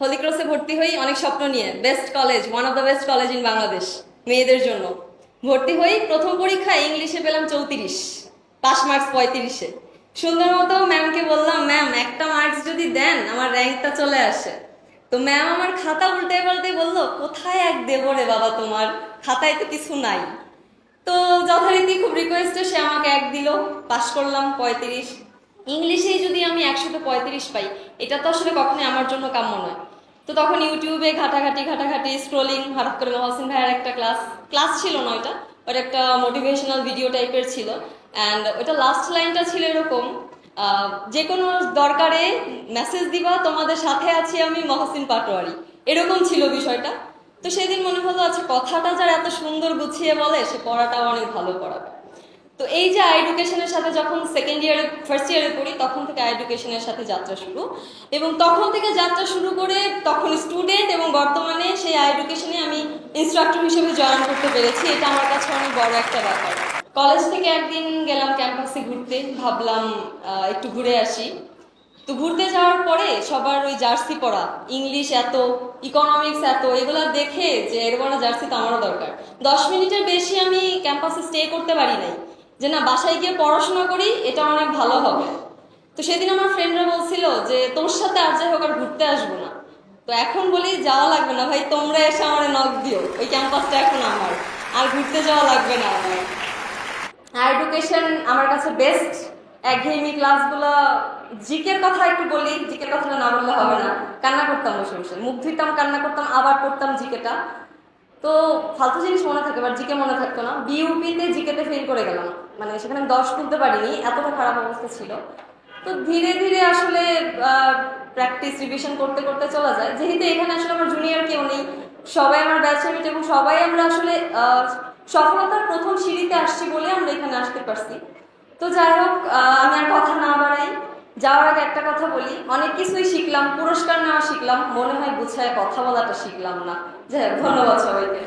হোলি ক্রসে ভর্তি হই অনেক স্বপ্ন নিয়ে। Best college one of the best college in Bangladesh মেয়েদের জন্য। ভর্তি হই প্রথম পরীক্ষায় ইংলিশে পেলাম চৌত্রিশ পাস মার্কস পঁয়ত্রিশে। সুন্দর মতো ম্যামকে বললাম ম্যাম একটা মার্কস যদি দেন, আমার র্যাঙ্কটা চলে আসে। তো ম্যাম আমার খাতা উল্টে পাল্টে বলল, কোথায় এক দেবো রে বাবা তোমার? খাতায় তো কিছু নাই। তো যথারীতি খুব রিকোয়েস্টে সে আমাকে এক দিল, পাশ করলাম পঁয়ত্রিশ। ইংলিশেই যদি একশোতে পঁয়ত্রিশ পাই। এটা তো আসলে কখনোই আমার জন্য কাম্য নয়। তো তখন ইউটিউবে ঘাটাঘাটি ঘাটাঘাটি স্ক্রোলিং হঠাৎ করে মহসিন ভাইয়ের একটা ক্লাস ক্লাস ছিল না ওটা ওটা একটা মোটিভেশনাল ভিডিও টাইপের ছিল। অ্যান্ড ওটা লাস্ট লাইনটা ছিল এরকম যে কোনো দরকারে মেসেজ দিবা, তোমাদের সাথে আছি আমি মহাসিন পাটোয়ারি। এরকম ছিল বিষয়টা। তো সেদিন মনে হলো আচ্ছা কথাটা যারা এত সুন্দর গুছিয়ে বলে, সে পড়াটাও অনেক ভালো পড়াবে। তো এই যে আই এডুকেশনের সাথে যখন সেকেন্ড ইয়ারে ফার্স্ট ইয়ারে পড়ি, তখন থেকে আই এডুকেশনের সাথে যাত্রা শুরু। এবং তখন থেকে যাত্রা শুরু করে তখন স্টুডেন্ট এবং বর্তমানে সেই আই এডুকেশনে আমি ইনস্ট্রাক্টর হিসেবে জয়েন করতে পেরেছি। এটা আমার কাছে অনেক বড় একটা ব্যাপার। কলেজ থেকে একদিন গেলাম ক্যাম্পাসে ঘুরতে। ভাবলাম একটু ঘুরে আসি। তো ঘুরতে যাওয়ার পরে সবার ওই জার্সি পরা, ইংলিশ এত ইকোনমিক্স এত, এগুলো দেখে যে এর বড় জার্সি তো আমারও দরকার। দশ মিনিটের বেশি আমি ক্যাম্পাসে স্টে করতে পারি নাই। যে না, বাসায় গিয়ে পড়াশোনা করি, এটা অনেক ভালো হবে। তো সেদিন আমার ফ্রেন্ডরা বলছিল যে, তোর সাথে আর যাই হোক আর ঘুরতে আসব না। তো এখন বলি, যাওয়া লাগবে না ভাই, তোমরা এসে আমার নক দিও। ওই ক্যাম্পাসটা এখন আমার, আর ঘুরতে যাওয়া লাগবে না আমার এডুকেশন আমার কাছে বেস্ট একঘেয়েমি ক্লাসগুলো জিকের কথা একটু বলি, জিকের কথাটা না বললে হবে না। কান্না করতাম বসে বসে মুখ ধুইতাম, কান্না করতাম, আবার পড়তাম জিকেটা। তো ফালতু জিনিস মনে থাকে বাট জিকে মনে থাকতো না। বিউপিতে জিকেতে ফেল করে গেলাম। মানে সেখানে দশ তুলতে পারিনি, এতটা খারাপ অবস্থা ছিল। তো ধীরে ধীরে আসলে প্র্যাকটিস রিভিশন করতে করতে চলা যায়। যেহেতু এখানে আসলে আমার জুনিয়র কেউ নেই, সবাই আমার ব্যাচমেট এবং সবাই আমরা আসলে সফলতার প্রথম সিঁড়িতে আসছি বলে আমরা এখানে আসতে পারছি। তো যাই হোক আমি আর কথা না বাড়াই। যাওয়ার আগে একটা কথা বলি, অনেক কিছুই শিখলাম, পুরস্কার নেওয়া শিখলাম, মনে হয় গুছায় কথা বলাটা শিখলাম না। যাই হোক, ধন্যবাদ সবাইকে।